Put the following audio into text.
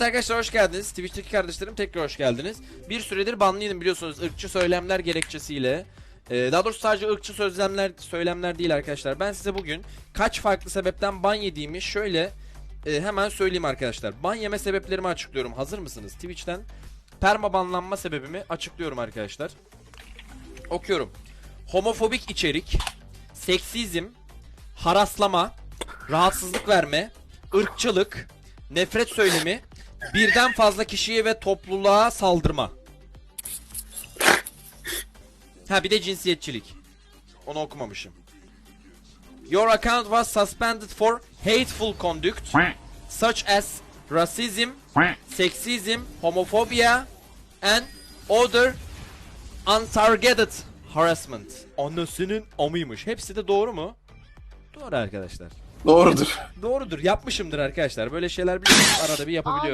Evet arkadaşlar hoş geldiniz. Twitch'teki kardeşlerim tekrar hoş geldiniz. Bir süredir banlıydım biliyorsunuz ırkçı söylemler gerekçesiyle. Ee, daha doğrusu sadece ırkçı sözlemler, söylemler değil arkadaşlar. Ben size bugün kaç farklı sebepten ban yediğimi şöyle e, hemen söyleyeyim arkadaşlar. Ban yeme sebeplerimi açıklıyorum. Hazır mısınız? Twitch'ten perma banlanma sebebimi açıklıyorum arkadaşlar. Okuyorum. Homofobik içerik, seksizm, haraslama, rahatsızlık verme, ırkçılık, nefret söylemi, birden fazla kişiye ve topluluğa saldırma. Ha bir de cinsiyetçilik. Onu okumamışım. Your account was suspended for hateful conduct such as racism, sexism, homophobia and other untargeted harassment. Anasının amıymış. Hepsi de doğru mu? Doğru arkadaşlar. Doğrudur. Doğrudur. Yapmışımdır arkadaşlar. Böyle şeyler biliyorsunuz. Arada bir yapabiliyorum.